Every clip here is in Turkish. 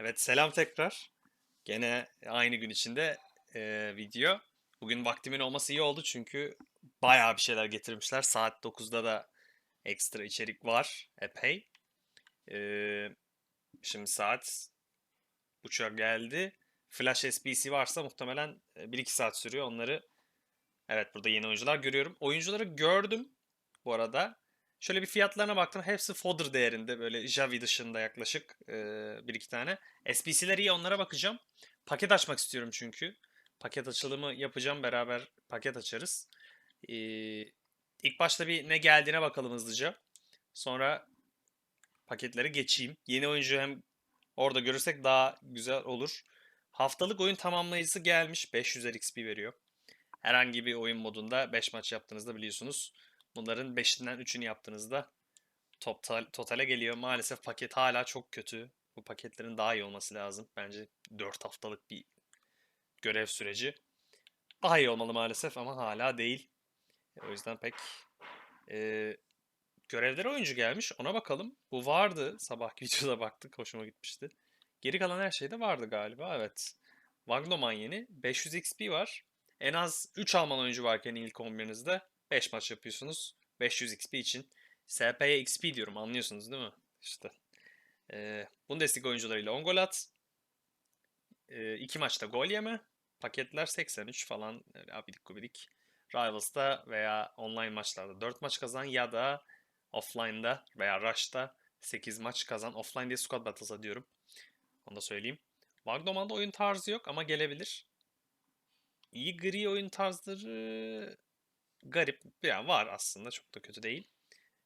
Evet selam tekrar. Gene aynı gün içinde e, video. Bugün vaktimin olması iyi oldu çünkü bayağı bir şeyler getirmişler. Saat 9'da da ekstra içerik var epey. E, şimdi saat buçuğa geldi. Flash SBC varsa muhtemelen e, 1-2 saat sürüyor. Onları evet burada yeni oyuncular görüyorum. Oyuncuları gördüm bu arada. Şöyle bir fiyatlarına baktım. Hepsi fodder değerinde böyle Javi dışında yaklaşık e, bir iki tane. SBC'ler iyi onlara bakacağım. Paket açmak istiyorum çünkü. Paket açılımı yapacağım beraber paket açarız. Ee, ilk başta bir ne geldiğine bakalım hızlıca. Sonra paketleri geçeyim. Yeni oyuncu hem orada görürsek daha güzel olur. Haftalık oyun tamamlayıcısı gelmiş. 500 XP veriyor. Herhangi bir oyun modunda 5 maç yaptığınızda biliyorsunuz. Bunların 5'inden 3'ünü yaptığınızda total, totale geliyor. Maalesef paket hala çok kötü. Bu paketlerin daha iyi olması lazım. Bence 4 haftalık bir görev süreci. Daha iyi olmalı maalesef ama hala değil. O yüzden pek e, görevlere oyuncu gelmiş. Ona bakalım. Bu vardı. Sabahki videoda baktık. Hoşuma gitmişti. Geri kalan her şeyde vardı galiba. Evet. Wagnoman yeni. 500 XP var. En az 3 Alman oyuncu varken ilk 11'inizde 5 maç yapıyorsunuz. 500 XP için. SP'ye XP diyorum anlıyorsunuz değil mi? İşte. Ee, Bundesliga oyuncularıyla 10 gol at. 2 maçta gol yeme. Paketler 83 falan. Öyle abidik gubidik. Rivals'ta veya online maçlarda 4 maç kazan ya da offline'da veya Rush'ta 8 maç kazan. Offline diye squad battles'a diyorum. Onu da söyleyeyim. Wagnoman'da oyun tarzı yok ama gelebilir. İyi gri oyun tarzları garip. Yani var aslında çok da kötü değil.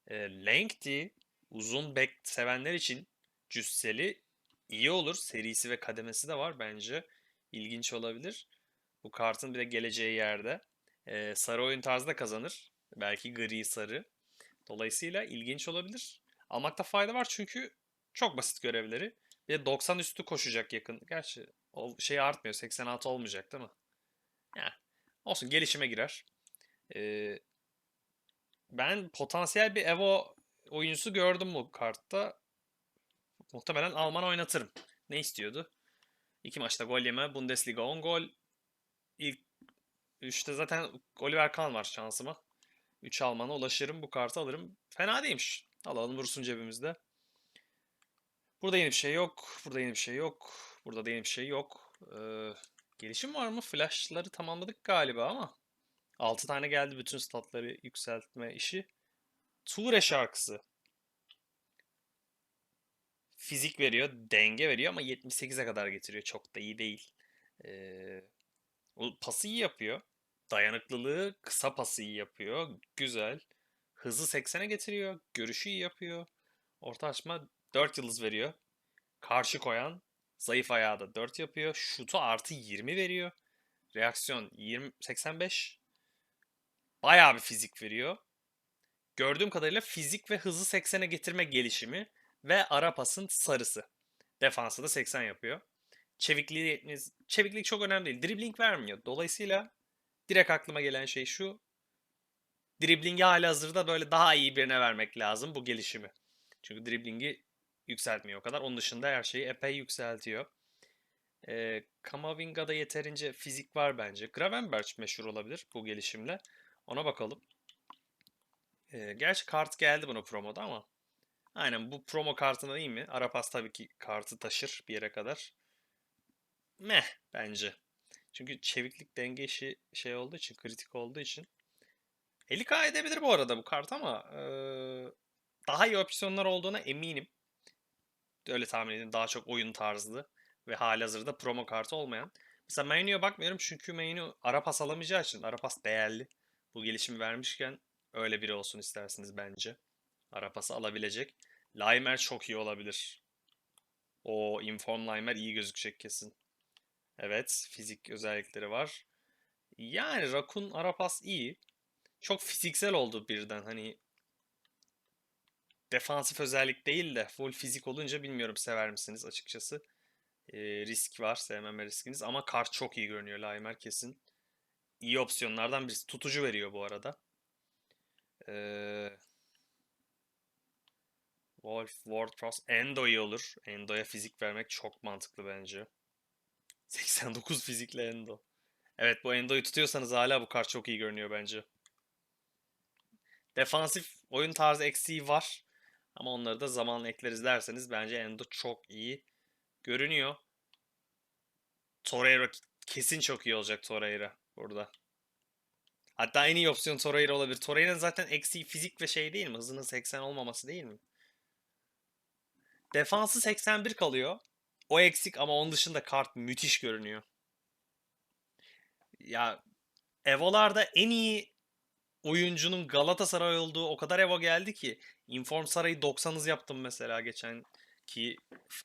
E, lengthy uzun back sevenler için cüsseli iyi olur. Serisi ve kademesi de var bence. İlginç olabilir. Bu kartın bir de geleceği yerde. E, sarı oyun tarzı da kazanır. Belki gri sarı. Dolayısıyla ilginç olabilir. Almakta fayda var çünkü çok basit görevleri. Bir de 90 üstü koşacak yakın. Gerçi şey artmıyor. 86 olmayacak değil mi? Yani olsun gelişime girer. Ee, ben potansiyel bir Evo oyuncusu gördüm bu kartta. Muhtemelen Alman oynatırım. Ne istiyordu? İki maçta gol yeme. Bundesliga 10 gol. İlk 3'te zaten Oliver Kahn var şansıma. 3 Alman'a ulaşırım. Bu kartı alırım. Fena değilmiş. Alalım vursun cebimizde. Burada yeni bir şey yok. Burada yeni bir şey yok. Burada da yeni bir şey yok. Ee, gelişim var mı? Flash'ları tamamladık galiba ama. 6 tane geldi bütün statları yükseltme işi. Ture şarkısı. Fizik veriyor, denge veriyor ama 78'e kadar getiriyor. Çok da iyi değil. Ee, o pası iyi yapıyor. Dayanıklılığı kısa pası iyi yapıyor. Güzel. Hızı 80'e getiriyor. Görüşü iyi yapıyor. Orta açma 4 yıldız veriyor. Karşı koyan zayıf ayağı da 4 yapıyor. Şutu artı 20 veriyor. Reaksiyon 20 85. Bayağı bir fizik veriyor. Gördüğüm kadarıyla fizik ve hızı 80'e getirme gelişimi ve ara pasın sarısı. Defansı da 80 yapıyor. Çevikliği 70. Çeviklik çok önemli değil. Dribbling vermiyor. Dolayısıyla direkt aklıma gelen şey şu. Dribbling'i hali hazırda böyle daha iyi birine vermek lazım bu gelişimi. Çünkü dribbling'i yükseltmiyor o kadar. Onun dışında her şeyi epey yükseltiyor. E, Kamavinga'da yeterince fizik var bence. Gravenberch meşhur olabilir bu gelişimle. Ona bakalım. E, gerçi kart geldi buna promoda ama. Aynen bu promo kartına iyi mi? Arapas tabii ki kartı taşır bir yere kadar. Meh bence. Çünkü çeviklik denge işi şey olduğu için, kritik olduğu için. 50k edebilir bu arada bu kart ama e, daha iyi opsiyonlar olduğuna eminim. Öyle tahmin edin. Daha çok oyun tarzlı ve halihazırda promo kartı olmayan. Mesela Mainu'ya bakmıyorum çünkü Mainu ara pas alamayacağı için. Ara pas değerli. Bu gelişimi vermişken öyle biri olsun istersiniz bence. Ara pası alabilecek. Limer çok iyi olabilir. O Inform Limer iyi gözükecek kesin. Evet, fizik özellikleri var. Yani Rakun Arapas iyi. Çok fiziksel oldu birden. Hani defansif özellik değil de full fizik olunca bilmiyorum sever misiniz açıkçası. Ee, risk var sevmeme riskiniz ama kart çok iyi görünüyor Laimer kesin. İyi opsiyonlardan birisi. Tutucu veriyor bu arada. Ee, Wolf, Ward-Prowse, Endo iyi olur. Endo'ya fizik vermek çok mantıklı bence. 89 fizikle Endo. Evet bu Endo'yu tutuyorsanız hala bu kart çok iyi görünüyor bence. Defansif oyun tarzı eksiği var. Ama onları da zamanla ekleriz derseniz bence Endo çok iyi görünüyor. Torreira kesin çok iyi olacak Torreira burada. Hatta en iyi opsiyon Torreira olabilir. Torreira'nın zaten eksiği fizik ve şey değil mi? Hızının 80 olmaması değil mi? Defansı 81 kalıyor. O eksik ama onun dışında kart müthiş görünüyor. Ya Evo'larda en iyi oyuncunun Galatasaray olduğu o kadar Evo geldi ki. Inform Saray'ı 90 hız yaptım mesela geçen ki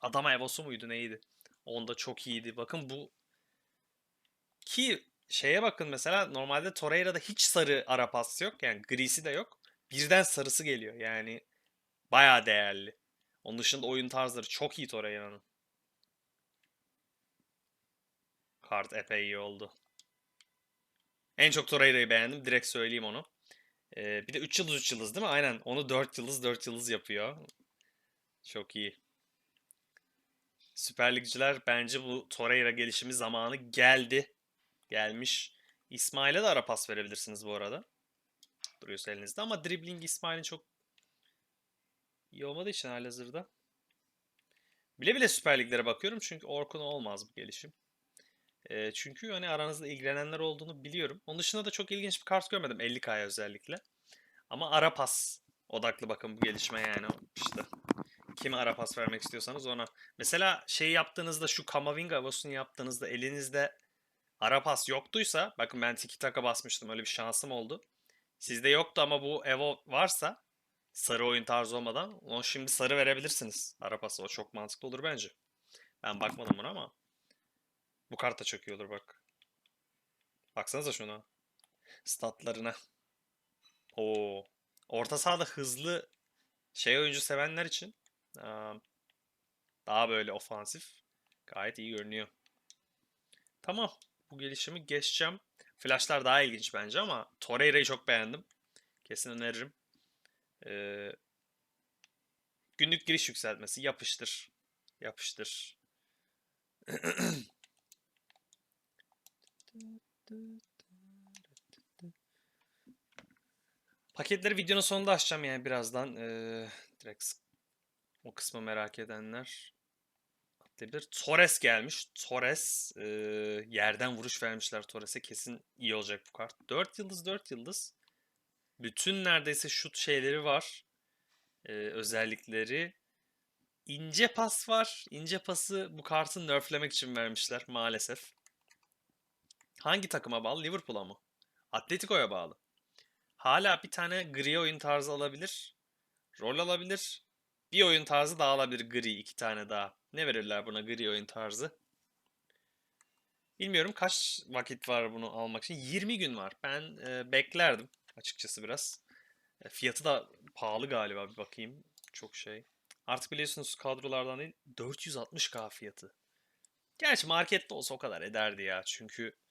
Adama Evo'su muydu neydi? Onda çok iyiydi. Bakın bu ki şeye bakın mesela normalde Torreira'da hiç sarı ara pas yok. Yani grisi de yok. Birden sarısı geliyor. Yani bayağı değerli. Onun dışında oyun tarzları çok iyi Torreira'nın. Kart epey iyi oldu. En çok Torreira'yı beğendim. Direkt söyleyeyim onu. Ee, bir de 3 yıldız 3 yıldız değil mi? Aynen. Onu 4 yıldız 4 yıldız yapıyor. Çok iyi. Süper Ligciler bence bu Torreira gelişimi zamanı geldi. Gelmiş. İsmail'e de ara pas verebilirsiniz bu arada. Duruyorsa elinizde ama dribbling İsmail'in çok iyi olmadığı için halihazırda. Bile bile Süper Liglere bakıyorum çünkü Orkun olmaz bu gelişim. E, çünkü hani aranızda ilgilenenler olduğunu biliyorum. Onun dışında da çok ilginç bir kart görmedim 50K'ya özellikle. Ama ara pas odaklı bakın bu gelişme yani işte. Kime ara pas vermek istiyorsanız ona. Mesela şey yaptığınızda şu Kamavinga Avos'unu yaptığınızda elinizde ara pas yoktuysa bakın ben tiki taka basmıştım öyle bir şansım oldu. Sizde yoktu ama bu Evo varsa sarı oyun tarzı olmadan onu şimdi sarı verebilirsiniz. Ara pası o çok mantıklı olur bence. Ben bakmadım buna ama bu kart da çok iyi olur bak. Baksanıza şuna. Statlarına. Oo. Orta sahada hızlı şey oyuncu sevenler için daha böyle ofansif gayet iyi görünüyor. Tamam. Bu gelişimi geçeceğim. Flashlar daha ilginç bence ama Torreira'yı çok beğendim. Kesin öneririm. Ee, günlük giriş yükseltmesi yapıştır. Yapıştır. Paketleri videonun sonunda açacağım yani birazdan. Ee, direkt o kısmı merak edenler atlayabilir. Torres gelmiş. Torres e, yerden vuruş vermişler Torres'e. Kesin iyi olacak bu kart. 4 yıldız 4 yıldız. Bütün neredeyse şut şeyleri var. Ee, özellikleri. İnce pas var. İnce pası bu kartı nerflemek için vermişler maalesef. Hangi takıma bağlı? Liverpool'a mı? Atletico'ya bağlı. Hala bir tane gri oyun tarzı alabilir. Rol alabilir. Bir oyun tarzı daha alabilir gri. iki tane daha. Ne verirler buna gri oyun tarzı? Bilmiyorum kaç vakit var bunu almak için. 20 gün var. Ben e, beklerdim açıkçası biraz. E, fiyatı da pahalı galiba bir bakayım. Çok şey. Artık biliyorsunuz kadrolardan değil 460k fiyatı. Gerçi markette olsa o kadar ederdi ya. Çünkü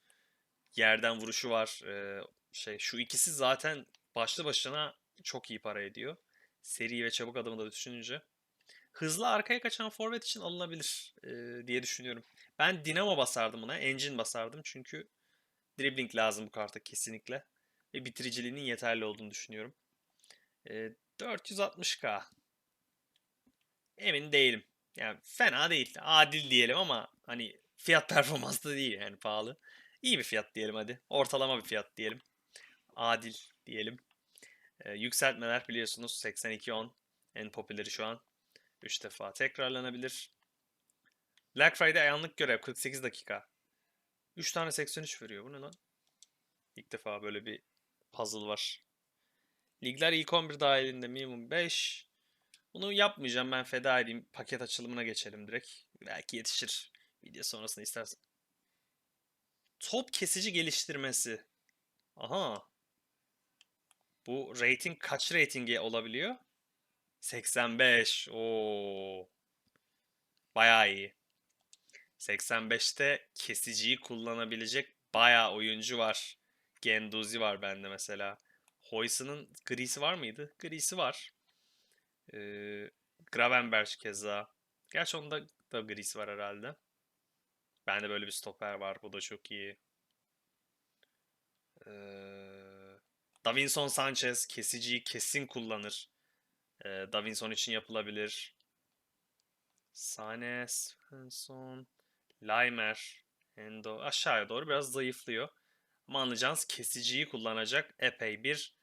yerden vuruşu var. e, şey şu ikisi zaten başlı başına çok iyi para ediyor. Seri ve çabuk adımı da düşününce. Hızlı arkaya kaçan forvet için alınabilir e, diye düşünüyorum. Ben Dinamo basardım buna. Engine basardım çünkü dribbling lazım bu karta kesinlikle. Ve bitiriciliğinin yeterli olduğunu düşünüyorum. E, 460k. Emin değilim. Yani fena değil. Adil diyelim ama hani fiyat performans da değil yani pahalı. İyi bir fiyat diyelim hadi. Ortalama bir fiyat diyelim. Adil diyelim. Ee, yükseltmeler biliyorsunuz 82.10 en popüleri şu an. 3 defa tekrarlanabilir. Black Friday anlık görev 48 dakika. 3 tane 83 veriyor. Bu ne lan? İlk defa böyle bir puzzle var. Ligler ilk 11 dahilinde minimum 5. Bunu yapmayacağım ben feda edeyim. Paket açılımına geçelim direkt. Belki yetişir. Video sonrasında istersen. Top kesici geliştirmesi. Aha. Bu rating kaç ratingi olabiliyor? 85. Oo. Bayağı iyi. 85'te kesiciyi kullanabilecek bayağı oyuncu var. Genduzi var bende mesela. Hoyson'ın grisi var mıydı? Grisi var. Ee, Gravenberch keza. Gerçi onda da gris var herhalde. Bende böyle bir stoper var. Bu da çok iyi. Ee, Davinson Sanchez kesiciyi kesin kullanır. Ee, Davinson için yapılabilir. Sane, Svensson, Laimer, Endo aşağıya doğru biraz zayıflıyor. Ama anlayacağınız kesiciyi kullanacak epey bir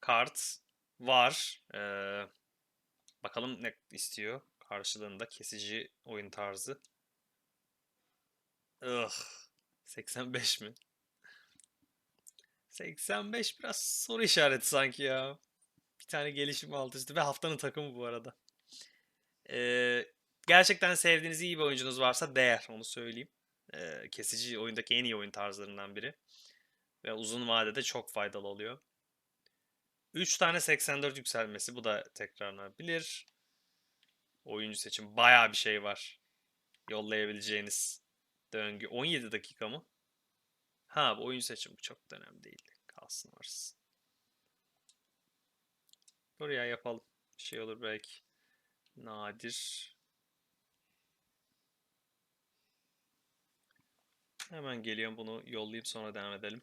kart var. Ee, bakalım ne istiyor karşılığında kesici oyun tarzı. Ugh, 85 mi? 85 biraz soru işareti sanki ya. Bir tane gelişim alt üstü ve haftanın takımı bu arada. Ee, gerçekten sevdiğiniz iyi bir oyuncunuz varsa değer onu söyleyeyim. Ee, kesici oyundaki en iyi oyun tarzlarından biri. Ve uzun vadede çok faydalı oluyor. 3 tane 84 yükselmesi bu da tekrarlanabilir. Oyuncu seçim bayağı bir şey var. Yollayabileceğiniz döngü. 17 dakika mı? Ha bu oyuncu seçimi çok da önemli değil. Kalsın varsın. Buraya yapalım. Bir şey olur belki. Nadir. Hemen geliyorum bunu yollayayım sonra devam edelim.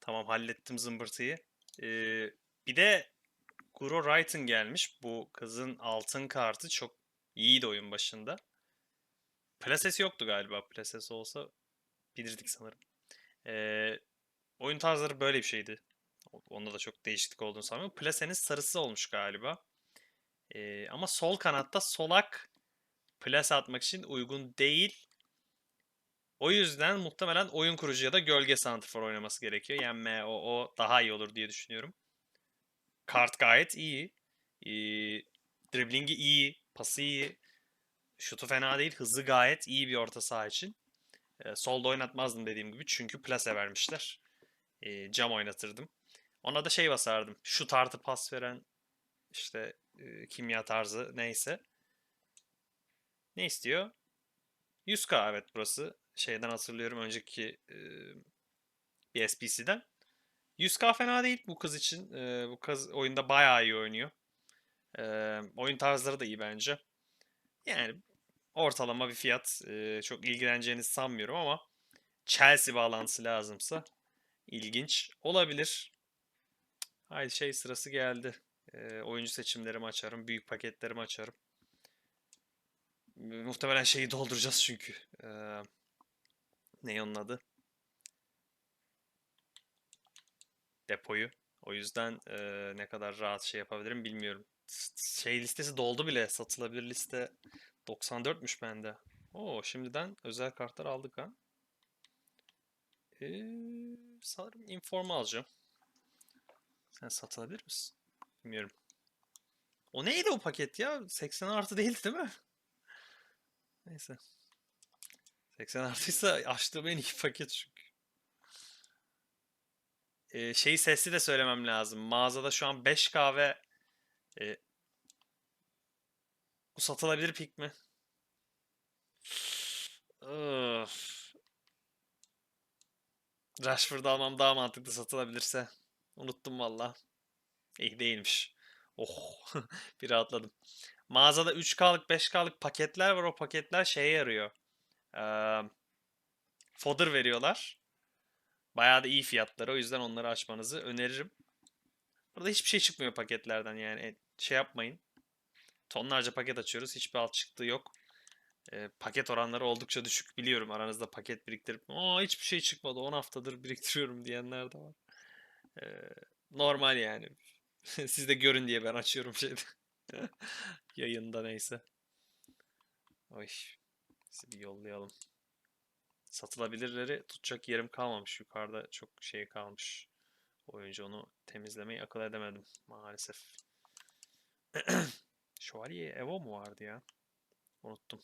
Tamam hallettim zımbırtıyı. Ee, bir de Guro Wrighton gelmiş. Bu kızın altın kartı çok iyiydi oyun başında. Plases yoktu galiba. Plases olsa bilirdik sanırım. Ee, oyun tarzları böyle bir şeydi. Onda da çok değişiklik olduğunu sanmıyorum. Plase'nin sarısı olmuş galiba. Ee, ama sol kanatta solak plase atmak için uygun değil. O yüzden muhtemelen oyun kurucu ya da gölge santrfor oynaması gerekiyor. Yani MOO daha iyi olur diye düşünüyorum. Kart gayet iyi. Ee, driblingi iyi. Pası iyi. Şutu fena değil. Hızı gayet iyi bir orta saha için. Ee, solda oynatmazdım dediğim gibi. Çünkü plase vermişler. Ee, cam oynatırdım. Ona da şey basardım. Şut artı pas veren işte e, kimya tarzı neyse. Ne istiyor? 100k evet burası. Şeyden hatırlıyorum önceki e, bir SPC'den. 100k fena değil bu kız için. E, bu kız oyunda bayağı iyi oynuyor. E, oyun tarzları da iyi bence. Yani ortalama bir fiyat. Çok ilgileneceğinizi sanmıyorum ama Chelsea bağlantısı lazımsa ilginç olabilir. Haydi şey sırası geldi. Oyuncu seçimlerimi açarım. Büyük paketlerimi açarım. Muhtemelen şeyi dolduracağız çünkü. Ne onun adı? Depoyu. O yüzden e, ne kadar rahat şey yapabilirim bilmiyorum. Şey listesi doldu bile. Satılabilir liste 94'müş bende. Oo şimdiden özel kartlar aldık ha. Ee, sanırım informa alacağım. Sen satılabilir misin? Bilmiyorum. O neydi o paket ya? 80 artı değildi değil mi? Neyse. 80 artıysa açtığım en iyi paket çünkü. Ee, şeyi sesli de söylemem lazım. Mağazada şu an 5 kahve e, bu satılabilir pik mi? Öf. Rashford'u almam daha mantıklı satılabilirse. Unuttum valla. İyi değilmiş. Oh. bir rahatladım. Mağazada 3K'lık 5K'lık paketler var. O paketler şeye yarıyor. Ee, fodder veriyorlar. Bayağı da iyi fiyatları. O yüzden onları açmanızı öneririm. Burada hiçbir şey çıkmıyor paketlerden yani. E, Şey yapmayın. Tonlarca paket açıyoruz. Hiçbir alt çıktığı yok. Ee, paket oranları oldukça düşük. Biliyorum aranızda paket biriktirip Aa, hiçbir şey çıkmadı 10 haftadır biriktiriyorum diyenler de var. Ee, normal yani. Siz de görün diye ben açıyorum şeyde. Yayında neyse. Oy. Sizi bir yollayalım. Satılabilirleri tutacak yerim kalmamış. Yukarıda çok şey kalmış. Oyuncu onu temizlemeyi akıl edemedim maalesef. Şövalye Evo mu vardı ya? Unuttum.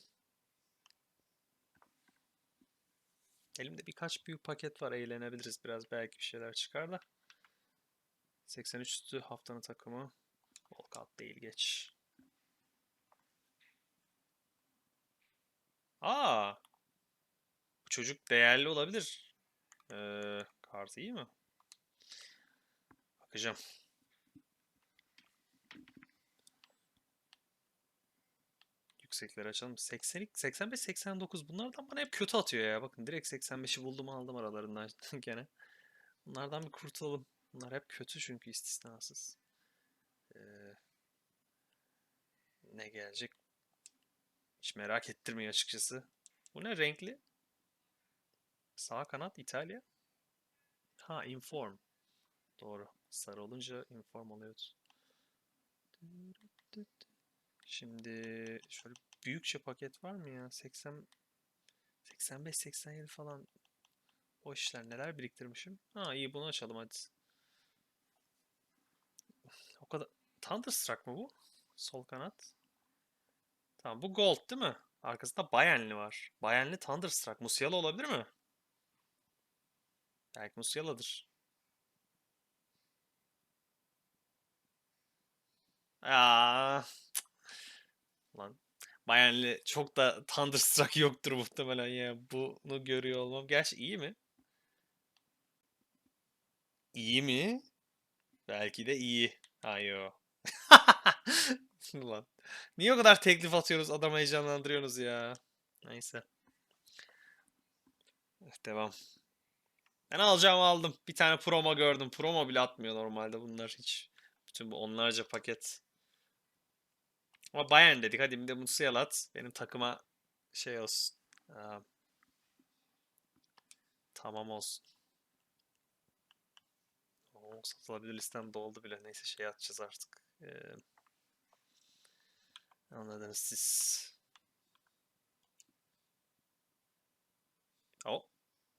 Elimde birkaç büyük paket var. Eğlenebiliriz biraz. Belki bir şeyler çıkar da. 83 üstü haftanın takımı. Volkat değil geç. Aa! Bu çocuk değerli olabilir. Ee, kartı iyi mi? Bakacağım. Yüksekleri açalım. 82, 85, 89 bunlardan bana hep kötü atıyor ya. Bakın direkt 85'i buldum aldım aralarından gene. Bunlardan bir kurtulalım. Bunlar hep kötü çünkü istisnasız. Ee, ne gelecek? Hiç merak ettirmiyor açıkçası. Bu ne renkli? Sağ kanat İtalya. Ha inform. Doğru. Sarı olunca inform oluyordu. Şimdi şöyle büyükçe paket var mı ya? 80 85 87 falan o işler neler biriktirmişim. Ha iyi bunu açalım hadi. O kadar Thunderstruck mı bu? Sol kanat. Tamam bu gold değil mi? Arkasında Bayernli var. Bayernli Thunderstruck. Musiala olabilir mi? Belki Musiala'dır. Aa, Bayernli çok da Thunderstruck yoktur muhtemelen ya. Bunu görüyor olmam. Gerçi iyi mi? İyi mi? Belki de iyi. Hayır. Lan. Niye o kadar teklif atıyoruz? Adamı heyecanlandırıyorsunuz ya. Neyse. Devam. Ben alacağımı aldım. Bir tane promo gördüm. Promo bile atmıyor normalde bunlar hiç. Bütün bu onlarca paket. Ama Bayern dedik. Hadi bir de Musiala at. Benim takıma şey olsun. Tamam olsun. Oo, satılabilir listem doldu bile. Neyse şey atacağız artık. Ee, anladınız siz. O.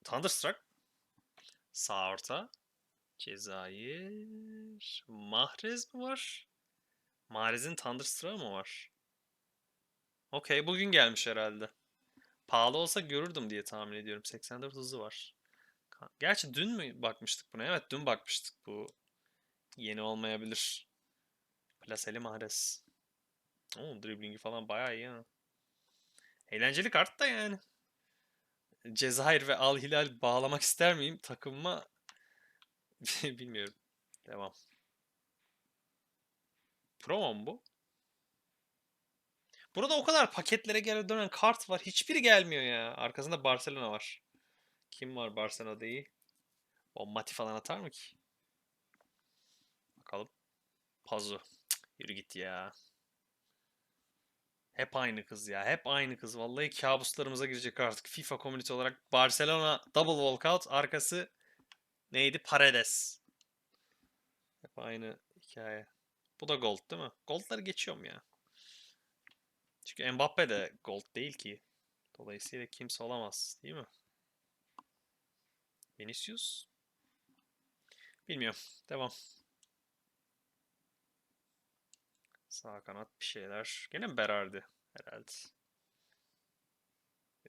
Thunderstruck. Sağ orta. Cezayir. Mahrez mi var? Mahrez'in Thunderstruck'ı mı var? Okey bugün gelmiş herhalde. Pahalı olsa görürdüm diye tahmin ediyorum. 84 hızı var. Gerçi dün mü bakmıştık buna? Evet dün bakmıştık. Bu yeni olmayabilir. Plaseli Mahrez. Oo, driblingi falan bayağı iyi ha. Eğlenceli kart da yani. Cezayir ve Al Hilal bağlamak ister miyim takımıma? Bilmiyorum. Devam. Promo mu bu? Burada o kadar paketlere geri dönen kart var. Hiçbiri gelmiyor ya. Arkasında Barcelona var. Kim var Barcelona'da iyi? O Mati falan atar mı ki? Bakalım. Pazu. Yürü git ya. Hep aynı kız ya. Hep aynı kız. Vallahi kabuslarımıza girecek artık. FIFA Community olarak Barcelona double walkout. Arkası neydi? Paredes. Hep aynı hikaye. Bu da gold değil mi? Goldları geçiyorum ya. Çünkü Mbappe de gold değil ki. Dolayısıyla kimse olamaz değil mi? Vinicius? Bilmiyorum. Devam. Sağ kanat bir şeyler. Gene Berardi herhalde.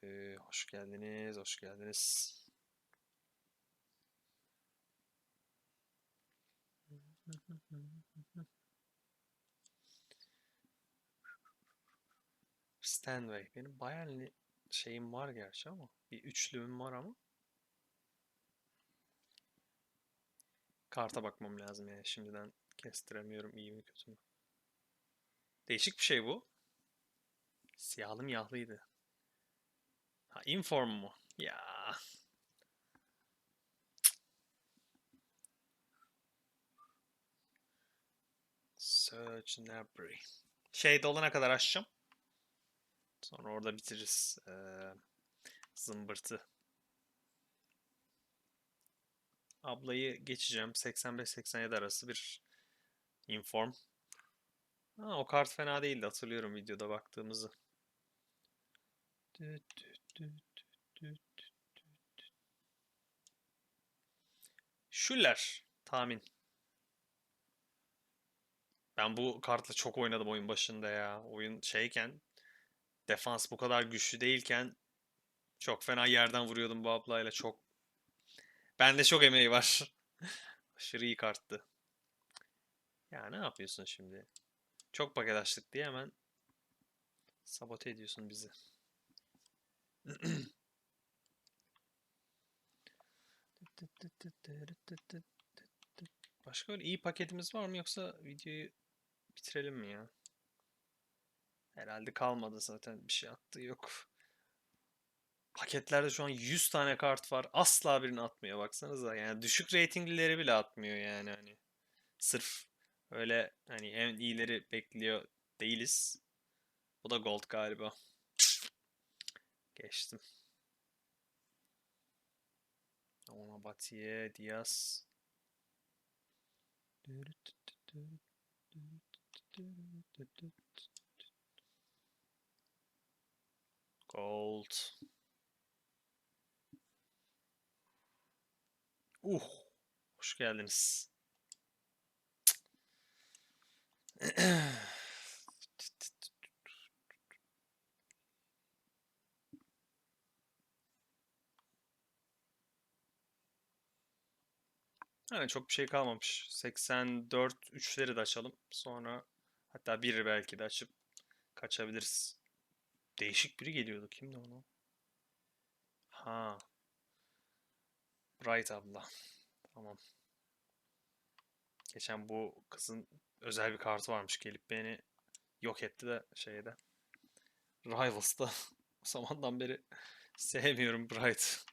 Ee, hoş geldiniz, hoş geldiniz. Stanway. Benim Bayernli şeyim var gerçi ama. Bir üçlümüm var ama. Karta bakmam lazım yani. Şimdiden kestiremiyorum iyi mi kötü mü. Değişik bir şey bu. Siyahlı mı yahlıydı? Ha inform mu? Ya. Search Nabry. Şey dolana kadar açacağım. Sonra orada bitiririz. Ee, zımbırtı. Ablayı geçeceğim. 85-87 arası bir inform. Ha, o kart fena değildi. Hatırlıyorum videoda baktığımızı. Şüller. Tahmin. Ben bu kartla çok oynadım oyun başında ya. Oyun şeyken defans bu kadar güçlü değilken çok fena yerden vuruyordum bu ablayla. Çok Bende çok emeği var. Aşırı iyi karttı. Ya ne yapıyorsun şimdi? Çok paket açtık diye hemen sabote ediyorsun bizi. Başka öyle iyi paketimiz var mı yoksa videoyu bitirelim mi ya? Herhalde kalmadı zaten bir şey attığı yok. Paketlerde şu an 100 tane kart var. Asla birini atmıyor baksanıza. Yani düşük reytinglileri bile atmıyor yani hani. Sırf öyle hani en iyileri bekliyor değiliz. Bu da gold galiba. Geçtim. Ona Batiye, Diaz. Gold. Uh, hoş geldiniz. Yani çok bir şey kalmamış. 84 üçleri de açalım. Sonra hatta biri belki de açıp kaçabiliriz. Değişik biri geliyordu. Kimdi onu? Ha. Bright abla. Tamam. Geçen bu kızın özel bir kartı varmış. Gelip beni yok etti de şeyde. Rivals'ta. O zamandan beri sevmiyorum Bright.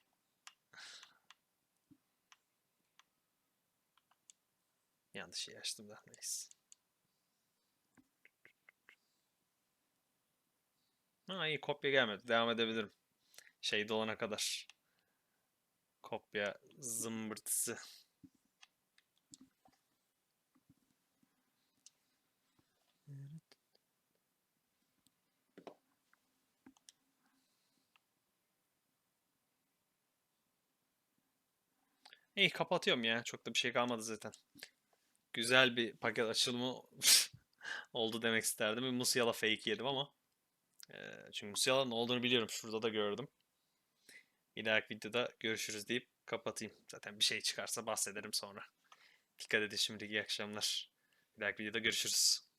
Yanlış şey açtım da neyse. Ha iyi kopya gelmedi. Devam edebilirim. Şey dolana kadar. Kopya zımbırtısı. İyi kapatıyorum ya. Çok da bir şey kalmadı zaten. Güzel bir paket açılımı oldu demek isterdim. Bir Musiala fake yedim ama. Çünkü Musiala'nın olduğunu biliyorum. Şurada da gördüm. Bir dahaki videoda görüşürüz deyip kapatayım. Zaten bir şey çıkarsa bahsederim sonra. Dikkat edin şimdi iyi akşamlar. Bir dahaki videoda görüşürüz.